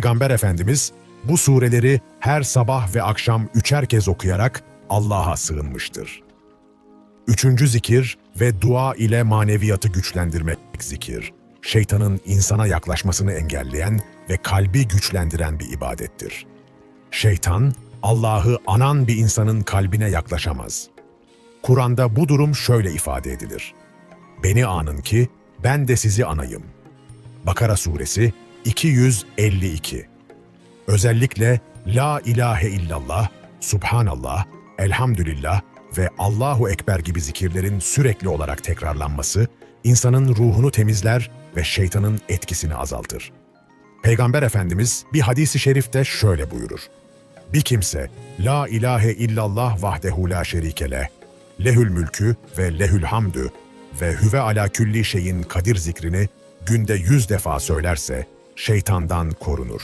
Peygamber Efendimiz bu sureleri her sabah ve akşam üçer kez okuyarak Allah'a sığınmıştır. Üçüncü zikir ve dua ile maneviyatı güçlendirmek zikir. Şeytanın insana yaklaşmasını engelleyen ve kalbi güçlendiren bir ibadettir. Şeytan, Allah'ı anan bir insanın kalbine yaklaşamaz. Kur'an'da bu durum şöyle ifade edilir. Beni anın ki ben de sizi anayım. Bakara suresi 252 Özellikle La ilahe illallah, Subhanallah, Elhamdülillah ve Allahu Ekber gibi zikirlerin sürekli olarak tekrarlanması, insanın ruhunu temizler ve şeytanın etkisini azaltır. Peygamber Efendimiz bir hadisi şerifte şöyle buyurur. Bir kimse La ilahe illallah vahdehu la şerike leh, lehül mülkü ve lehül hamdü ve hüve ala külli şeyin kadir zikrini günde yüz defa söylerse şeytandan korunur.